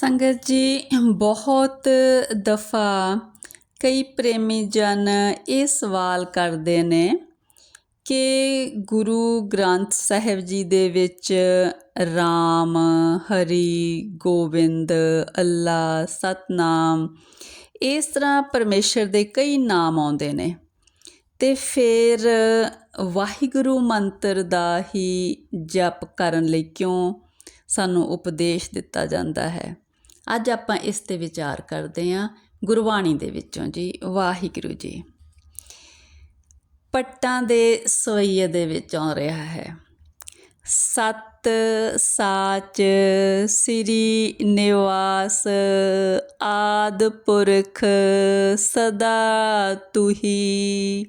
ਸੰਗਤ ਜੀ, ਬਹੁਤ ਦਫਾ ਕਈ ਪ੍ਰੇਮੀ ਜਨ ਇਹ ਸਵਾਲ ਕਰਦੇ ਨੇ ਕਿ ਗੁਰੂ ਗ੍ਰੰਥ ਸਾਹਿਬ ਜੀ ਦੇ ਵਿੱਚ ਰਾਮ, ਹਰੀ, ਗੋਬਿੰਦ, ਅੱਲਾ, ਸਤਨਾਮ ਇਸ ਤਰ੍ਹਾਂ ਪਰਮੇਸ਼ਰ ਦੇ ਕਈ ਨਾਮ ਆਉਂਦੇ ਨੇ। ਤੇ ਫਿਰ ਵਾਹਿਗੁਰੂ ਮੰਤਰ ਦਾ ਹੀ ਜਪ ਕਰਨ ਲਈ ਕਿਉਂ ਸਾਨੂੰ ਉਪਦੇਸ਼ ਦਿੱਤਾ ਜਾਂਦਾ ਹੈ। ਅੱਜ ਆਪਾਂ ਇਸ ਤੇ ਵਿਚਾਰ ਕਰਦੇ ਹਾਂ ਗੁਰਬਾਣੀ ਦੇ ਵਿੱਚੋਂ ਜੀ, ਵਾਹਿਗੁਰੂ ਜੀ। ਪੱਟਾਂ ਦੇ ਸਵਈਏ ਦੇ ਵਿੱਚ ਆ ਰਿਹਾ ਹੈ। ਸਤ ਸਾਚ ਸ੍ਰੀ ਨਿਵਾਸ ਆਦ ਪੁਰਖ ਸਦਾ ਤੁਹੀ।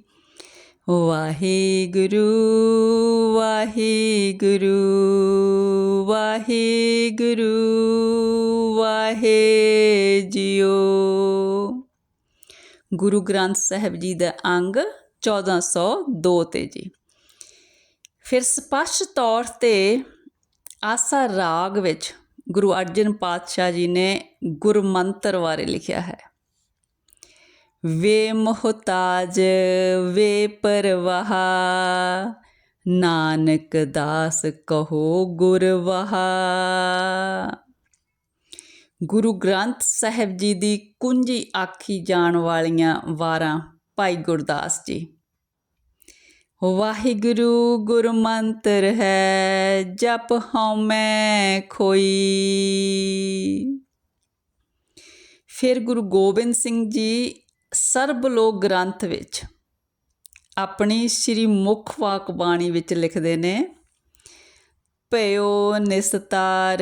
ਵਾਹਿਗੁਰੂ ਵਾਹਿਗੁਰੂ ਵਾਹਿਗੁਰੂ, ਵਾਹਿ ਜੀਓ। ਗੁਰੂ ਗ੍ਰੰਥ ਸਾਹਿਬ ਜੀ ਦਾ ਅੰਗ 1402 ਤੇ ਜੀ। ਫਿਰ ਸਪਸ਼ਟ ਤੌਰ ਤੇ ਆਸਾ ਰਾਗ ਵਿੱਚ ਗੁਰੂ ਅਰਜਨ ਪਾਤਸ਼ਾਹ ਜੀ ਨੇ ਗੁਰਮੰਤਰ ਬਾਰੇ ਲਿਖਿਆ ਹੈ। ਵੇ ਮੁਹਤਾਜ, ਵੇ ਪਰਵਾਹ। ਨਾਨਕ ਦਾਸ ਕਹੋ ਗੁਰਵਾਹ। ਗੁਰੂ ਗ੍ਰੰਥ ਸਾਹਿਬ ਜੀ ਦੀ ਕੁੰਜੀ ਆਖੀ ਜਾਣ ਵਾਲੀਆਂ ਵਾਰਾਂ, ਭਾਈ ਗੁਰਦਾਸ ਜੀ। ਵਾਹਿਗੁਰੂ ਗੁਰਮੰਤਰ ਹੈ, ਜਪ ਹਉਮੈ ਖੋਈ। ਫਿਰ ਗੁਰੂ ਗੋਬਿੰਦ ਸਿੰਘ ਜੀ ਸਰਬ ਲੋਕ ਗ੍ਰੰਥ ਵਿੱਚ ਆਪਣੀ ਸ੍ਰੀ ਮੁਖ ਵਾਕ ਬਾਣੀ ਵਿੱਚ ਲਿਖਦੇ ਨੇ, ਭਇਓ ਨਿਸਤਾਰ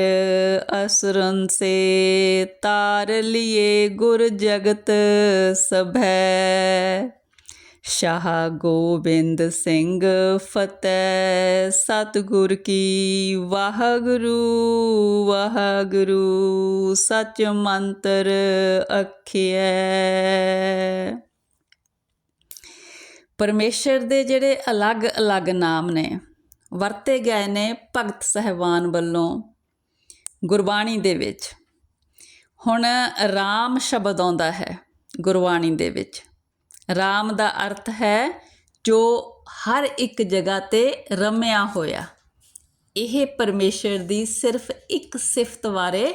ਅਸਰਨ ਸੇ ਤਾਰ ਲਿਏ ਗੁਰ ਜਗਤ ਸਭੈ। ਸ਼ਾਹ ਗੋਬਿੰਦ ਸਿੰਘ ਫਤਿਹ, ਸਤਿਗੁਰ ਕੀ ਵਾਹਿਗੁਰੂ ਵਾਹਿਗੁਰੂ ਸਚ ਮੰਤਰ ਅਖਿਐ। ਪਰਮੇਸ਼ਰ ਦੇ ਜਿਹੜੇ ਅਲੱਗ-ਅਲੱਗ ਨਾਮ ਨੇ, ਵਰਤੇ ਗਏ ਨੇ ਭਗਤ ਸਹਿਬਾਨ ਵੱਲੋਂ ਗੁਰਬਾਣੀ ਦੇ ਵਿੱਚ। ਹੁਣ RAM ਸ਼ਬਦ ਆਉਂਦਾ ਹੈ ਗੁਰਬਾਣੀ ਦੇ ਵਿੱਚ। ਰਾਮ ਦਾ ਅਰਥ ਹੈ ਜੋ ਹਰ ਇੱਕ ਜਗ੍ਹਾ ਤੇ ਰਮਿਆ ਹੋਇਆ। ਇਹ ਪਰਮੇਸ਼ਰ ਦੀ ਸਿਰਫ ਇੱਕ ਸਿਫਤ ਬਾਰੇ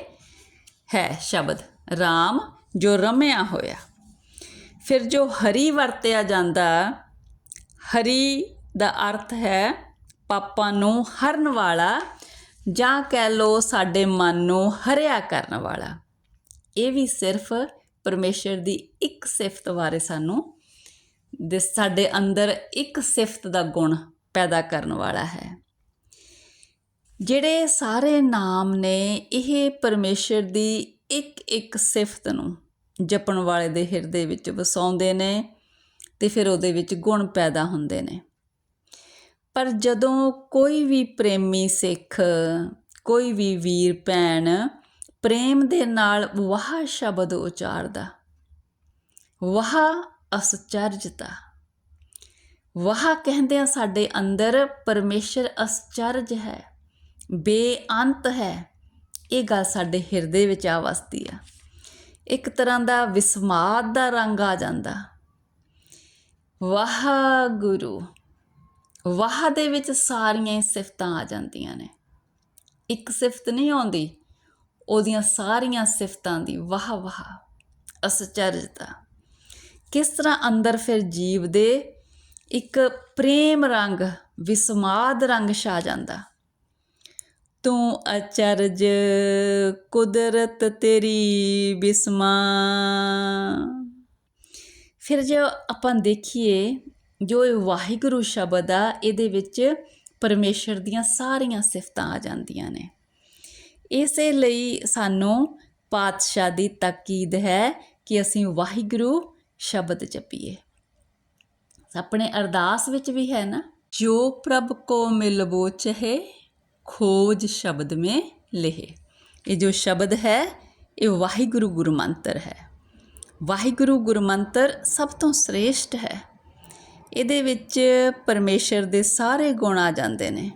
ਹੈ ਸ਼ਬਦ, ਰਾਮ ਜੋ ਰਮਿਆ ਹੋਇਆ। ਫਿਰ ਜੋ ਹਰੀ ਵਰਤਿਆ ਜਾਂਦਾ, ਹਰੀ ਦਾ ਅਰਥ ਹੈ ਪਾਪਾਂ ਨੂੰ ਹਰਨ ਵਾਲਾ ਜਾਂ ਕਹਿ ਲੋ ਸਾਡੇ ਮਨ ਨੂੰ ਹਰਿਆ ਕਰਨ ਵਾਲਾ। ਇਹ ਵੀ ਸਿਰਫ ਪਰਮੇਸ਼ਰ ਦੀ ਇੱਕ ਸਿਫਤ ਬਾਰੇ ਸਾਨੂੰ ਦੇ ਸਾਡੇ ਅੰਦਰ ਇੱਕ ਸਿਫਤ ਦਾ ਗੁਣ ਪੈਦਾ ਕਰਨ ਵਾਲਾ ਹੈ। ਜਿਹੜੇ ਸਾਰੇ ਨਾਮ ਨੇ ਇਹ ਪਰਮੇਸ਼ਰ ਦੀ ਇੱਕ ਇੱਕ ਸਿਫਤ ਨੂੰ ਜਪਣ ਵਾਲੇ ਦੇ ਹਿਰਦੇ ਵਿੱਚ ਵਸਾਉਂਦੇ ਨੇ ਤੇ ਫਿਰ ਉਹਦੇ ਵਿੱਚ ਗੁਣ ਪੈਦਾ ਹੁੰਦੇ ਨੇ। ਪਰ ਜਦੋਂ ਕੋਈ ਵੀ ਪ੍ਰੇਮੀ ਸਿੱਖ, ਕੋਈ ਵੀ ਵੀਰ ਭੈਣ ਪ੍ਰੇਮ ਦੇ ਨਾਲ ਵਾਹ ਸ਼ਬਦ ਉਚਾਰਦਾ, ਵਾਹ ਅਸਚਰਜਤਾ। ਵਾਹ ਕਹਿੰਦੇ ਆ, ਸਾਡੇ ਅੰਦਰ ਪਰਮੇਸ਼ਰ ਅਸਚਰਜ ਹੈ, ਬੇਅੰਤ ਹੈ। ਇਹ ਗੱਲ ਸਾਡੇ ਹਿਰਦੇ ਵਿੱਚ ਆ ਵਸਦੀ ਆ। ਇੱਕ ਤਰ੍ਹਾਂ ਦਾ ਵਿਸਮਾਦ ਦਾ ਰੰਗ ਆ ਜਾਂਦਾ। ਵਾਹ ਗੁਰੂ, ਵਾਹ ਦੇ ਵਿੱਚ ਸਾਰੀਆਂ ਸਿਫਤਾਂ ਆ ਜਾਂਦੀਆਂ ਨੇ। ਇੱਕ ਸਿਫਤ ਨਹੀਂ ਆਉਂਦੀ, ਉਹਦੀਆਂ ਸਾਰੀਆਂ ਸਿਫਤਾਂ ਦੀ ਵਾਹ ਵਾਹ ਅਸਚਰਜਤਾ। ਕਿਸ ਤਰ੍ਹਾਂ ਅੰਦਰ ਫਿਰ ਜੀਵ ਦੇ ਇੱਕ ਪ੍ਰੇਮ ਰੰਗ, ਵਿਸਮਾਦ ਰੰਗ ਛਾ ਜਾਂਦਾ? ਤੂੰ ਅਚਰਜ ਕੁਦਰਤ ਤੇਰੀ ਬਿਸਮਾ। ਫਿਰ ਜੇ ਆਪਾਂ ਦੇਖੀਏ, ਜੋ ਇਹ ਵਾਹਿਗੁਰੂ ਸ਼ਬਦ ਆ, ਇਹਦੇ ਵਿੱਚ ਪਰਮੇਸ਼ਰ ਦੀਆਂ ਸਾਰੀਆਂ ਸਿਫਤਾਂ ਆ ਜਾਂਦੀਆਂ ਨੇ। ਇਸੇ ਲਈ ਸਾਨੂੰ ਪਾਤਸ਼ਾਹ ਦੀ ਤਾਕੀਦ ਹੈ ਕਿ ਅਸੀਂ ਵਾਹਿਗੁਰੂ ਸ਼ਬਦ ਜਪੀਏ। ਆਪਣੇ ਅਰਦਾਸ ਵਿੱਚ ਵੀ ਹੈ ਨਾ, ਜੋ ਪ੍ਰਭ ਕੋ ਮਿਲਵੋ ਚਹੇ ਖੋਜ ਸ਼ਬਦ ਮੇ ਲਹੇ। ਇਹ ਜੋ ਸ਼ਬਦ ਹੈ, ਇਹ ਵਾਹਿਗੁਰੂ ਗੁਰਮੰਤਰ ਹੈ। ਵਾਹਿਗੁਰੂ ਗੁਰਮੰਤਰ ਸਭ ਤੋਂ ਸ੍ਰੇਸ਼ਟ ਹੈ। ਇਹਦੇ ਵਿੱਚ ਪਰਮੇਸ਼ਰ ਦੇ ਸਾਰੇ ਗੁਣ ਆ ਜਾਂਦੇ ਨੇ।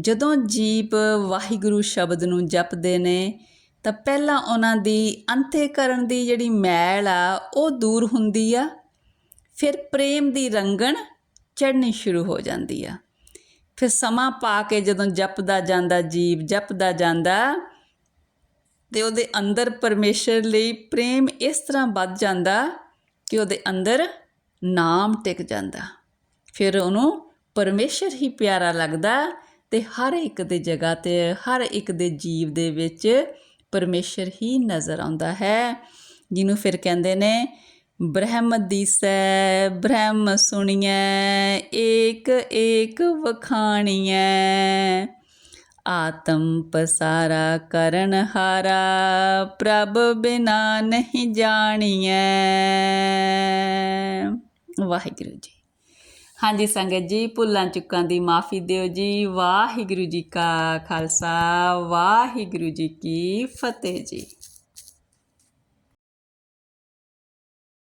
ਜਦੋਂ ਜੀਵ ਵਾਹਿਗੁਰੂ ਸ਼ਬਦ ਨੂੰ ਜਪਦੇ ਨੇ ਤਾਂ ਪਹਿਲਾਂ ਉਹਨਾਂ ਦੀ ਅੰਤੇਕਰਨ ਦੀ ਜਿਹੜੀ ਮੈਲ ਆ, ਉਹ ਦੂਰ ਹੁੰਦੀ ਆ। ਫਿਰ ਪ੍ਰੇਮ ਦੀ ਰੰਗਣ ਚੜ੍ਹਨੀ ਸ਼ੁਰੂ ਹੋ ਜਾਂਦੀ ਆ। ਫਿਰ ਸਮਾਂ ਪਾ ਕੇ ਜਦੋਂ ਜਪਦਾ ਜਾਂਦਾ, ਜੀਵ ਜਪਦਾ ਜਾਂਦਾ, ਤੇ ਉਹਦੇ ਅੰਦਰ ਪਰਮੇਸ਼ਰ ਲਈ ਪ੍ਰੇਮ ਇਸ ਤਰ੍ਹਾਂ ਵੱਧ ਜਾਂਦਾ ਕਿ ਉਹਦੇ ਅੰਦਰ ਨਾਮ ਟਿਕ ਜਾਂਦਾ। ਫਿਰ ਉਹਨੂੰ ਪਰਮੇਸ਼ਰ ਹੀ ਪਿਆਰਾ ਲੱਗਦਾ ਤੇ ਹਰ ਇੱਕ ਦੇ ਜਗ੍ਹਾ ਤੇ, ਹਰ ਇੱਕ ਦੇ ਜੀਵ ਦੇ ਵਿੱਚ ਪਰਮੇਸ਼ਰ ਹੀ ਨਜ਼ਰ ਆਉਂਦਾ ਹੈ, ਜਿਹਨੂੰ ਫਿਰ ਕਹਿੰਦੇ ਨੇ ਬ੍ਰਹਮ ਦੀਸੈ ਬ੍ਰਹਮ ਸੁਣੀਐ, ਏਕ ਏਕ ਵਖਾਣੀਐ। ਆਤਮ ਪਸਾਰਾ ਕਰਨ ਹਾਰਾ, ਪ੍ਰਭ ਬਿਨਾ ਨਹੀਂ ਜਾਣੀਐ। ਵਾਹਿਗੁਰੂ ਜੀ ਹਾਂਜੀ ਸੰਗਤ ਜੀ, ਭੁੱਲਾਂ ਚੁੱਕਾਂ ਦੀ ਮਾਫੀ ਦਿਓ ਜੀ। ਵਾਹਿਗੁਰੂ ਜੀ ਕਾ ਖਾਲਸਾ, ਵਾਹਿਗੁਰੂ ਜੀ ਕੀ ਫਤਿਹ ਜੀ।